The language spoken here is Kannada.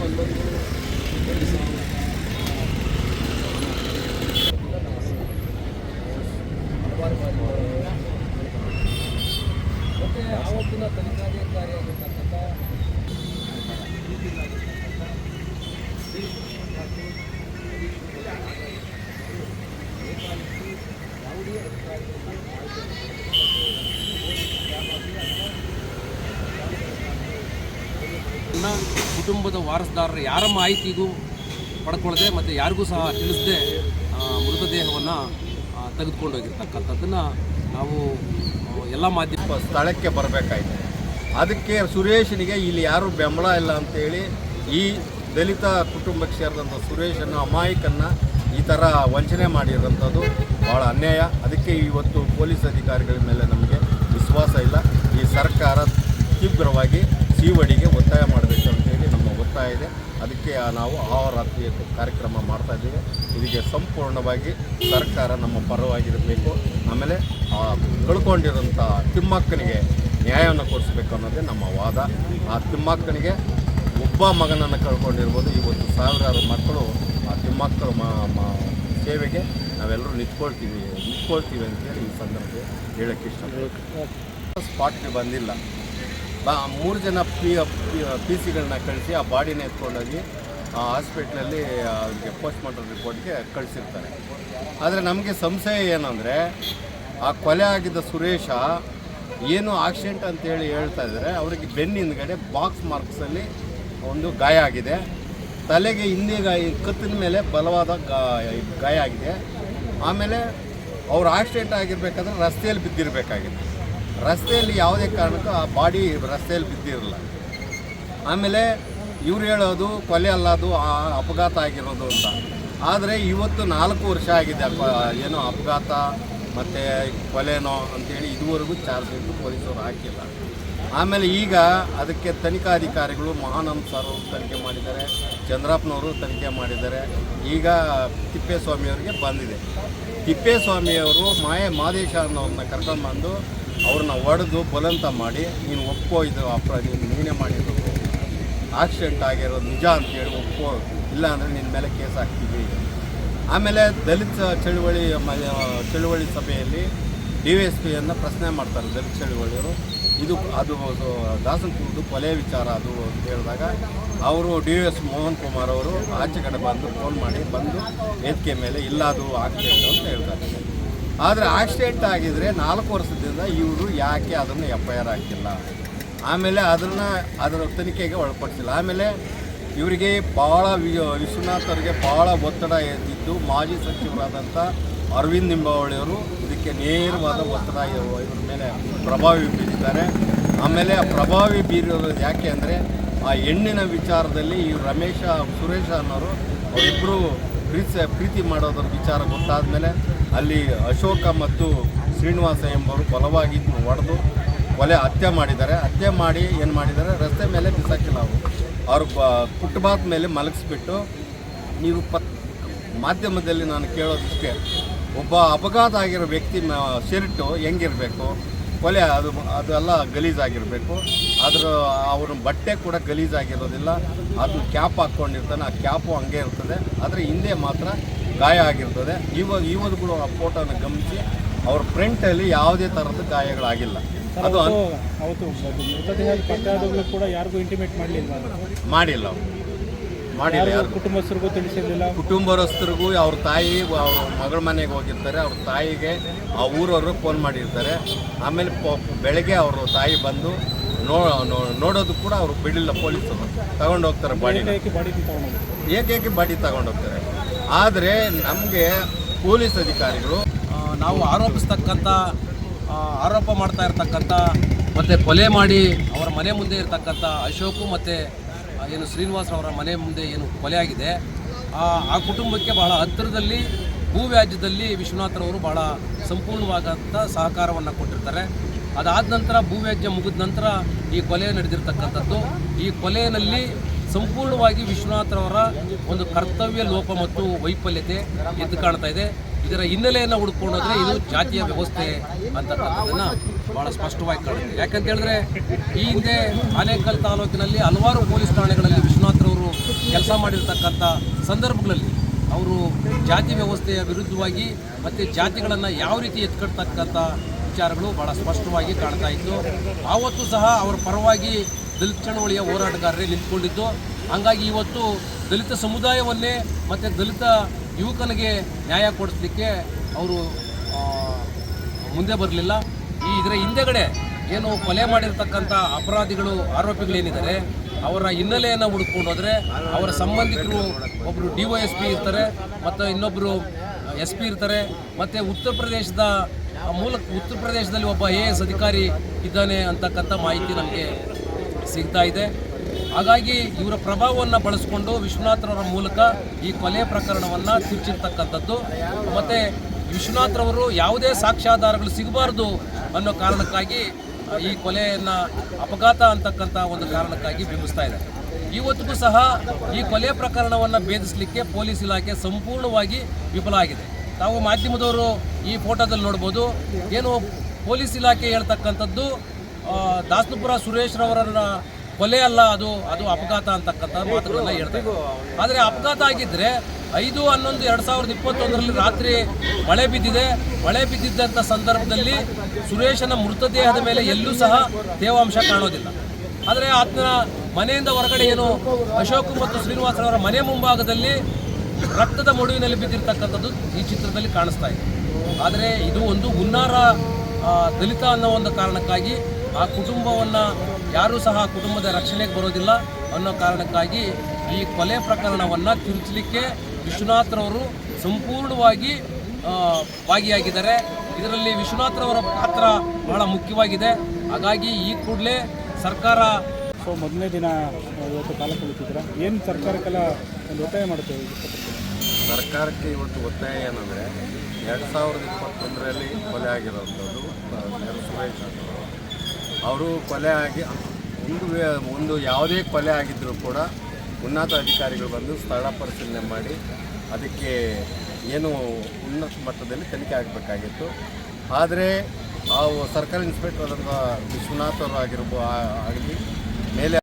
ಅನುಮತಿಗಳು ಕುಟುಂಬದ ವಾರಸುದಾರರು ಯಾರ ಮಾಹಿತಿಗೂ ಪಡ್ಕೊಳ್ಳದೆ ಮತ್ತು ಯಾರಿಗೂ ಸಹ ತಿಳಿಸದೆ ಮೃತದೇಹವನ್ನು ತೆಗೆದುಕೊಂಡು ಹೋಗಿರ್ತಕ್ಕಂಥದ್ದನ್ನು ನಾವು ಎಲ್ಲ ಮಾಧ್ಯಮ ಸ್ಥಳಕ್ಕೆ ಬರಬೇಕಾಯಿತು. ಅದಕ್ಕೆ ಸುರೇಶನಿಗೆ ಇಲ್ಲಿ ಯಾರೂ ಬೆಂಬಲ ಇಲ್ಲ ಅಂತೇಳಿ ಈ ದಲಿತ ಕುಟುಂಬಕ್ಕೆ ಸೇರಿದಂಥ ಸುರೇಶನ ಅಮಾಯಕನ್ನು ಈ ಥರ ವಂಚನೆ ಮಾಡಿರೋಂಥದ್ದು ಭಾಳ ಅನ್ಯಾಯ. ಅದಕ್ಕೆ ಇವತ್ತು ಪೊಲೀಸ್ ಅಧಿಕಾರಿಗಳ ಮೇಲೆ ನಮಗೆ ವಿಶ್ವಾಸ ಇಲ್ಲ. ಈ ಸರ್ಕಾರ ತೀವ್ರವಾಗಿ ಸಿವಡಿಗೆ ಒತ್ತಾಯ ಮಾಡಬೇಕು ಅಂತೇಳಿ ನಮ್ಮ ಒತ್ತಾಯ ಇದೆ. ಅದಕ್ಕೆ ನಾವು ಅಹೋರಾತ್ರಿ ಕಾರ್ಯಕ್ರಮ ಮಾಡ್ತಾ ಇದ್ದೀವಿ. ಇದಕ್ಕೆ ಸಂಪೂರ್ಣವಾಗಿ ಸರ್ಕಾರ ನಮ್ಮ ಪರವಾಗಿರಬೇಕು. ಆಮೇಲೆ ಆ ಕಳ್ಕೊಂಡಿರೋಂಥ ತಿಮ್ಮಕ್ಕನಿಗೆ ನ್ಯಾಯವನ್ನು ಕೊಡಿಸ್ಬೇಕು ಅನ್ನೋದೇ ನಮ್ಮ ವಾದ. ಆ ತಿಮ್ಮಕ್ಕನಿಗೆ ಒಬ್ಬ ಮಗನನ್ನು ಕಳ್ಕೊಂಡಿರ್ಬೋದು. ಇವತ್ತು ಸಾವಿರಾರು ಮಕ್ಕಳು ಆ ತಿಮ್ಮಕ್ಕಳ ಸೇವೆಗೆ ನಾವೆಲ್ಲರೂ ನಿಂತ್ಕೊಳ್ತೀವಿ ನಿಂತ್ಕೊಳ್ತೀವಿ ಅಂತೇಳಿ ಈ ಸಂದರ್ಭದಲ್ಲಿ ಹೇಳೋಕ್ಕೆ ಇಷ್ಟಪಡ್ತೀವಿ ಸ್ಪಾಟ್ಗೆ ಬಂದಿಲ್ಲ. ಮೂರು ಜನ ಪಿ ಪಿ ಸಿಗಳನ್ನ ಕಳಿಸಿ ಆ ಬಾಡಿನ ಎತ್ಕೊಂಡೋಗಿ ಹಾಸ್ಪಿಟ್ಲಲ್ಲಿ ಅವ್ರಿಗೆ ಪೋಸ್ಟ್ ಮಾರ್ಟಮ್ ರಿಪೋರ್ಟ್ಗೆ ಕಳಿಸಿರ್ತಾರೆ. ಆದರೆ ನಮಗೆ ಸಂಶಯ ಏನಂದರೆ, ಆ ಕೊಲೆ ಆಗಿದ್ದ ಸುರೇಶ ಏನು ಆಕ್ಸಿಡೆಂಟ್ ಅಂತೇಳಿ ಹೇಳ್ತಾ ಇದ್ದಾರೆ. ಅವರಿಗೆ ಬೆನ್ನ ಹಿಂದ್ಗಡೆ ಬಾಕ್ಸ್ ಮಾರ್ಕ್ಸಲ್ಲಿ ಒಂದು ಗಾಯ ಆಗಿದೆ. ತಲೆಗೆ ಹಿಂದೆ ಗಾಯ, ಕತ್ತಿನ ಮೇಲೆ ಬಲವಾದ ಗಾಯ ಆಗಿದೆ. ಆಮೇಲೆ ಅವ್ರು ಆಕ್ಸಿಡೆಂಟ್ ಆಗಿರಬೇಕಾದ್ರೆ ರಸ್ತೆಯಲ್ಲಿ ಬಿದ್ದಿರಬೇಕಾಗಿದೆ. ರಸ್ತೆಯಲ್ಲಿ ಯಾವುದೇ ಕಾರಣಕ್ಕೂ ಆ ಬಾಡಿ ರಸ್ತೆಯಲ್ಲಿ ಬಿದ್ದಿರಲ್ಲ. ಆಮೇಲೆ ಇವ್ರು ಹೇಳೋದು ಕೊಲೆ ಅಲ್ಲ ಅದು, ಆ ಅಪಘಾತ ಆಗಿರೋದು ಅಂತ. ಆದರೆ ಇವತ್ತು ನಾಲ್ಕು ವರ್ಷ ಆಗಿದೆ ಏನೋ ಅಪಘಾತ ಮತ್ತು ಕೊಲೆನೋ ಅಂತೇಳಿ ಇದುವರೆಗೂ ಚಾರ್ಜ್ ಪೊಲೀಸರು ಹಾಕಿಲ್ಲ. ಆಮೇಲೆ ಈಗ ಅದಕ್ಕೆ ತನಿಖಾಧಿಕಾರಿಗಳು ಮಹಾನಂದ್ ಸರ್ ತನಿಖೆ ಮಾಡಿದ್ದಾರೆ ಚಂದ್ರಪ್ಪನವರು ತನಿಖೆ ಮಾಡಿದ್ದಾರೆ. ಈಗ ತಿಪ್ಪೇಸ್ವಾಮಿಯವರಿಗೆ ಬಂದಿದೆ. ತಿಪ್ಪೇಸ್ವಾಮಿಯವರು ಮಾಯ ಮಾದೇಶ ಅನ್ನೋರನ್ನ ಕರ್ಕೊಂಡ್ಬಂದು ಅವ್ರನ್ನ ಒಡೆದು ಬಲಂತ ಮಾಡಿ, ನೀನು ಒಪ್ಪೋ ಇದು ಅಪರಾಧ ನೀನು ಮಾಡಿರೋದು. ಆಕ್ಸಿಡೆಂಟ್ ಆಗಿರೋದು ನಿಜ ಅಂತೇಳಿ ಒಪ್ಪೋ ಇಲ್ಲ ಅಂದರೆ ನಿನ್ನ ಮೇಲೆ ಕೇಸ್ ಹಾಕ್ತೀವಿ. ಆಮೇಲೆ ದಲಿತ ಚಳುವಳಿ ಚಳುವಳಿ ಸಭೆಯಲ್ಲಿ ಡಿ ಎಸ್ ಪಿಯನ್ನು ಪ್ರಶ್ನೆ ಮಾಡ್ತಾರೆ ದಲಿತ ಚಳುವಳಿಯವರು ಇದು ಅದು ದಾಸನ್ ಕುರಿತು ಕೊಲೆ ವಿಚಾರ ಅದು ಅಂತ ಹೇಳಿದಾಗ ಅವರು ಡಿ ಎಸ್ ಮೋಹನ್ ಕುಮಾರ್ ಅವರು ಆಚೆ ಕಡೆ ಬಂದು ಫೋನ್ ಮಾಡಿ ಬಂದು ವೇದಿಕೆ ಮೇಲೆ ಇಲ್ಲ ಅದು ಆಕ್ಸಿಡೆಂಟ್ ಅಂತ ಹೇಳ್ತಾರೆ. ಆದರೆ ಆಕ್ಸಿಡೆಂಟ್ ಆಗಿದ್ರೆ ನಾಲ್ಕು ವರ್ಷದಿಂದ ಇವರು ಯಾಕೆ ಅದನ್ನು ಎಫ್ ಐ ಆರ್ ಹಾಕಿಲ್ಲ? ಆಮೇಲೆ ಅದನ್ನು ಅದರ ತನಿಖೆಗೆ ಒಳಪಡಿಸಿಲ್ಲ. ಆಮೇಲೆ ಇವರಿಗೆ ಭಾಳ ವಿಶ್ವನಾಥ್ ಭಾಳ ಒತ್ತಡ ಇದ್ದಿದ್ದು ಮಾಜಿ ಸಚಿವರಾದಂಥ ಅರವಿಂದ್ ನಿಂಬಾವಳಿಯವರು ಇದಕ್ಕೆ ನೇರವಾದ ಒತ್ತಡ ಇವರ ಮೇಲೆ ಪ್ರಭಾವಿ ಬೀರಿದ್ದಾರೆ. ಆಮೇಲೆ ಆ ಪ್ರಭಾವಿ ಬೀರಿರೋದು ಯಾಕೆ ಅಂದರೆ ಆ ಹೆಣ್ಣಿನ ವಿಚಾರದಲ್ಲಿ ಈ ರಮೇಶ, ಸುರೇಶ ಅನ್ನೋರು ಅವರಿಬ್ಬರು ಪ್ರೀತಿ ಪ್ರೀತಿ ಮಾಡೋದ್ರ ವಿಚಾರ ಗೊತ್ತಾದ ಮೇಲೆ ಅಲ್ಲಿ ಅಶೋಕ ಮತ್ತು ಶ್ರೀನಿವಾಸ ಎಂಬವರು ಬಲವಾಗಿ ಹೊಡೆದು ಕೊಲೆ ಹತ್ಯೆ ಮಾಡಿದ್ದಾರೆ. ಹತ್ಯೆ ಮಾಡಿ ಏನು ಮಾಡಿದ್ದಾರೆ? ರಸ್ತೆ ಮೇಲೆ ಬಿಸಾಕಿಲ್ಲ ಅವರು. ಅವರು ಫುಟ್ಪಾತ್ ಮೇಲೆ ಮಲಗಿಸ್ಬಿಟ್ಟು ನೀವು ಪತ್, ಮಾಧ್ಯಮದಲ್ಲಿ ನಾನು ಕೇಳೋದಕ್ಕೆ ಒಬ್ಬ ಅಪಘಾತ ಆಗಿರೋ ವ್ಯಕ್ತಿ ಶರ್ಟು ಹೆಂಗಿರಬೇಕು, ಕೊಲೆ ಅದು, ಅದೆಲ್ಲ ಗಲೀಜಾಗಿರಬೇಕು ಅದರ ಅವ್ರ ಬಟ್ಟೆ ಕೂಡ ಗಲೀಜಾಗಿರೋದಿಲ್ಲ, ಅದು ಕ್ಯಾಪ್ ಹಾಕ್ಕೊಂಡಿರ್ತಾನೆ, ಆ ಕ್ಯಾಪು ಹಂಗೆ ಇರ್ತದೆ, ಆದರೆ ಹಿಂದೆ ಮಾತ್ರ ಗಾಯ ಆಗಿರ್ತದೆ. ಇವಾಗ ಇವತ್ತುಗಳು ಆ ಫೋಟೋನ ಗಮನಿಸಿ, ಅವ್ರ ಫ್ರಂಟಲ್ಲಿ ಯಾವುದೇ ಥರದ ಗಾಯಗಳಾಗಿಲ್ಲ. ಅದು ಅವತ್ತು ಕೂಡ ಯಾರಿಗೂ ಇಂಟಿಮೇಟ್ ಮಾಡಲಿಲ್ಲ ಮಾಡಿಲ್ಲ. ಮಾಡಿಲ್ಲ ಯಾರು ಕುಟುಂಬಸ್ಥರಿಗೂ ತಿಳಿಸಿರಲಿಲ್ಲ? ಕುಟುಂಬಸ್ಥರಿಗೂ ಅವ್ರ ತಾಯಿ ಅವ್ರ ಮಗಳ ಮನೆಗೆ ಹೋಗಿರ್ತಾರೆ. ಅವ್ರ ತಾಯಿಗೆ ಆ ಊರವರು ಫೋನ್ ಮಾಡಿರ್ತಾರೆ. ಆಮೇಲೆ ಬೆಳಗ್ಗೆ ಅವ್ರ ತಾಯಿ ಬಂದು ನೋ ನೋಡೋದು ಕೂಡ ಅವರು ಬಿಡಲಿಲ್ಲ ಪೊಲೀಸರು. ತಗೊಂಡು ಹೋಗ್ತಾರೆ ಬಾಡಿ ಏಕೆ ಏಕೇಕೆ ಬಾಡಿ ತಗೊಂಡೋಗ್ತಾರೆ ಆದರೆ ನಮಗೆ ಪೊಲೀಸ್ ಅಧಿಕಾರಿಗಳು ನಾವು ಆರೋಪಿಸ್ತಕ್ಕಂಥ ಆರೋಪ ಮಾಡ್ತಾ ಇರ್ತಕ್ಕಂಥ ಮತ್ತು ಕೊಲೆ ಮಾಡಿ ಅವರ ಮನೆ ಮುಂದೆ ಇರತಕ್ಕಂಥ ಅಶೋಕು ಮತ್ತು ಏನು ಶ್ರೀನಿವಾಸ್ ಅವರ ಮನೆ ಮುಂದೆ ಏನು ಕೊಲೆ ಆಗಿದೆ. ಆ ಕುಟುಂಬಕ್ಕೆ ಬಹಳ ಹತ್ತಿರದಲ್ಲಿ ಭೂವ್ಯಾಜ್ಯದಲ್ಲಿ ವಿಶ್ವನಾಥರವರು ಬಹಳ ಸಂಪೂರ್ಣವಾದಂಥ ಸಹಕಾರವನ್ನು ಕೊಟ್ಟಿರ್ತಾರೆ. ಅದಾದ ನಂತರ ಭೂವ್ಯಾಜ್ಯ ಮುಗಿದ ನಂತರ ಈ ಕೊಲೆ ನಡೆದಿರ್ತಕ್ಕಂಥದ್ದು. ಈ ಕೊಲೆಯಲ್ಲಿ ಸಂಪೂರ್ಣವಾಗಿ ವಿಶ್ವನಾಥರವರ ಒಂದು ಕರ್ತವ್ಯ, ಲೋಪ ಮತ್ತು ವೈಫಲ್ಯತೆ ಎದ್ದು ಕಾಣ್ತಾ ಇದೆ. ಇದರ ಹಿನ್ನೆಲೆಯನ್ನು ಹುಡ್ಕೊಂಡೋದ್ರೆ ಇದು ಜಾತಿಯ ವ್ಯವಸ್ಥೆ ಅಂತಕ್ಕಂಥದ್ದನ್ನು ಭಾಳ ಸ್ಪಷ್ಟವಾಗಿ ಕಾಣುತ್ತೆ ಯಾಕಂತ ಹೇಳಿದ್ರೆ ಈ ಹಿಂದೆ ಆನೇಕಲ್ ತಾಲೂಕಿನಲ್ಲಿ ಹಲವಾರು ಪೊಲೀಸ್ ಠಾಣೆಗಳಲ್ಲಿ ವಿಶ್ವನಾಥ್ರವರು ಮಾಡಿರ್ತಕ್ಕಂಥ ಸಂದರ್ಭಗಳಲ್ಲಿ ಅವರು ಜಾತಿ ವ್ಯವಸ್ಥೆಯ ವಿರುದ್ಧವಾಗಿ ಮತ್ತು ಜಾತಿಗಳನ್ನು ಯಾವ ರೀತಿ ಎತ್ಕಡ್ತಕ್ಕಂಥ ವಿಚಾರಗಳು ಭಾಳ ಸ್ಪಷ್ಟವಾಗಿ ಕಾಣ್ತಾ ಇತ್ತು. ಆವತ್ತು ಸಹ ಅವರ ಪರವಾಗಿ ದಲಿತ ಚಳವಳಿಯ ಹೋರಾಟಗಾರರೇ ನಿಂತ್ಕೊಂಡಿದ್ದು. ಹಂಗಾಗಿ ಇವತ್ತು ದಲಿತ ಸಮುದಾಯವನ್ನೇ ಮತ್ತು ದಲಿತ ಯುವಕನಿಗೆ ನ್ಯಾಯ ಕೊಡಿಸ್ಲಿಕ್ಕೆ ಅವರು ಮುಂದೆ ಬರಲಿಲ್ಲ. ಈ ಇದರ ಹಿಂದೆಗಡೆ ಏನು ಕೊಲೆ ಮಾಡಿರ್ತಕ್ಕಂಥ ಅಪರಾಧಿಗಳು, ಆರೋಪಿಗಳೇನಿದ್ದಾರೆ, ಅವರ ಹಿನ್ನೆಲೆಯನ್ನು ಹುಡುಕೊಂಡು ಹೋದರೆ ಅವರ ಸಂಬಂಧಿಕರು ಒಬ್ಬರು ಡಿ ಒ ಎಸ್ ಪಿ ಇರ್ತಾರೆ, ಮತ್ತು ಇನ್ನೊಬ್ಬರು ಎಸ್ ಪಿ ಇರ್ತಾರೆ, ಮತ್ತು ಉತ್ತರ ಪ್ರದೇಶದ ಮೂಲಕ ಉತ್ತರ ಪ್ರದೇಶದಲ್ಲಿ ಒಬ್ಬ ಎ ಎಸ್ ಅಧಿಕಾರಿ ಇದ್ದಾನೆ ಅಂತಕ್ಕಂಥ ಮಾಹಿತಿ ನಮಗೆ ಸಿಗ್ತಾ ಇದೆ. ಹಾಗಾಗಿ ಇವರ ಪ್ರಭಾವವನ್ನು ಬಳಸಿಕೊಂಡು ವಿಶ್ವನಾಥ್ರವರ ಮೂಲಕ ಈ ಕೊಲೆ ಪ್ರಕರಣವನ್ನು ತಿರುಚಿರ್ತಕ್ಕಂಥದ್ದು. ಮತ್ತು ವಿಶ್ವನಾಥ್ರವರು ಯಾವುದೇ ಸಾಕ್ಷ್ಯಾಧಾರಗಳು ಸಿಗಬಾರ್ದು ಅನ್ನೋ ಕಾರಣಕ್ಕಾಗಿ ಈ ಕೊಲೆಯನ್ನು ಅಪಘಾತ ಅಂತಕ್ಕಂಥ ಒಂದು ಕಾರಣಕ್ಕಾಗಿ ಬಿಂಬಿಸ್ತಾ ಇದೆ ಇವತ್ತಿಗೂ ಸಹ ಈ ಕೊಲೆ ಪ್ರಕರಣವನ್ನು ಭೇದಿಸಲಿಕ್ಕೆ ಪೊಲೀಸ್ ಇಲಾಖೆ ಸಂಪೂರ್ಣವಾಗಿ ವಿಫಲ ಆಗಿದೆ. ತಾವು ಮಾಧ್ಯಮದವರು ಈ ಫೋಟೋದಲ್ಲಿ ನೋಡ್ಬೋದು, ಏನು ಪೊಲೀಸ್ ಇಲಾಖೆ ಹೇಳ್ತಕ್ಕಂಥದ್ದು ದಾಸನಪುರ ಸುರೇಶ್ ರವರನ್ನ ಕೊಲೆ ಅಲ್ಲ ಅದು ಅದು ಅಪಘಾತ ಅಂತಕ್ಕಂಥ ಮಾತುಗಳನ್ನ ಹೇಳ್ತಾರೆ ಆದರೆ ಅಪಘಾತ ಆಗಿದ್ದರೆ ಐದು ಹನ್ನೊಂದು ಎರಡು ಸಾವಿರದ ಇಪ್ಪತ್ತೊಂದರಲ್ಲಿ ರಾತ್ರಿ ಮಳೆ ಬಿದ್ದಿದೆ. ಮಳೆ ಬಿದ್ದಿದ್ದಂಥ ಸಂದರ್ಭದಲ್ಲಿ ಸುರೇಶನ ಮೃತದೇಹದ ಮೇಲೆ ಎಲ್ಲೂ ಸಹ ತೇವಾಂಶ ಕಾಣೋದಿಲ್ಲ. ಆದರೆ ಆತನ ಮನೆಯಿಂದ ಹೊರಗಡೆ ಏನು ಅಶೋಕ್ ಮತ್ತು ಶ್ರೀನಿವಾಸರವರ ಮನೆ ಮುಂಭಾಗದಲ್ಲಿ ರಕ್ತದ ಮಡುವಿನಲ್ಲಿ ಬಿದ್ದಿರ್ತಕ್ಕಂಥದ್ದು ಈ ಚಿತ್ರದಲ್ಲಿ ಕಾಣಿಸ್ತಾ ಇದೆ. ಆದರೆ ಇದು ಒಂದು ಹುನ್ನಾರ ದಲಿತ ಅನ್ನೋ ಒಂದು ಕಾರಣಕ್ಕಾಗಿ ಆ ಕುಟುಂಬವನ್ನು ಯಾರೂ ಸಹ ಕುಟುಂಬದ ರಕ್ಷಣೆಗೆ ಬರೋದಿಲ್ಲ ಅನ್ನೋ ಕಾರಣಕ್ಕಾಗಿ ಈ ಕೊಲೆ ಪ್ರಕರಣವನ್ನು ತಿರುಚಲಿಕ್ಕೆ ವಿಶ್ವನಾಥ್ರವರು ಸಂಪೂರ್ಣವಾಗಿ ಭಾಗಿಯಾಗಿದ್ದಾರೆ. ಇದರಲ್ಲಿ ವಿಶ್ವನಾಥ್ರವರ ಪಾತ್ರ ಬಹಳ ಮುಖ್ಯವಾಗಿದೆ. ಹಾಗಾಗಿ ಈ ಕೂಡಲೇ ಸರ್ಕಾರ ಸೊ ಮೊದಲನೇ ದಿನ ಇವತ್ತು ಕಾಲ ಕುಳಿತಿದ್ರ ಏನು ಸರ್ಕಾರಕ್ಕೆಲ್ಲ ಒಂದು ಒತ್ತಾಯ ಮಾಡುತ್ತೇವೆ ಸರ್ಕಾರಕ್ಕೆ ಇವತ್ತು ಒತ್ತಾಯ ಏನಂದರೆ ಎರಡು ಸಾವಿರದ ಇಪ್ಪತ್ತೊಂದರಲ್ಲಿ ಕೊಲೆ ಆಗಿರೋಂಥದ್ದು ಆ, ಸುರೇಶ್ ಅವರು ಕೊಲೆ ಆಗಿ, ಒಂದು ಒಂದು ಯಾವುದೇ ಕೊಲೆ ಆಗಿದ್ದರೂ ಕೂಡ ಉನ್ನತ ಅಧಿಕಾರಿಗಳು ಬಂದು ಸ್ಥಳ ಪರಿಶೀಲನೆ ಮಾಡಿ ಅದಕ್ಕೆ ಏನು ಉನ್ನತ ಮಟ್ಟದಲ್ಲಿ ತನಿಖೆ ಆಗಬೇಕಾಗಿತ್ತು. ಆದರೆ ಆ ಸರ್ಕಾರಿ ಇನ್ಸ್ಪೆಕ್ಟರ್ ಅಥವಾ ವಿಶ್ವನಾಥ್ ಅವರು ಆಗಿರ್ಬೋ ಆಗಲಿ, ಮೇಲೆ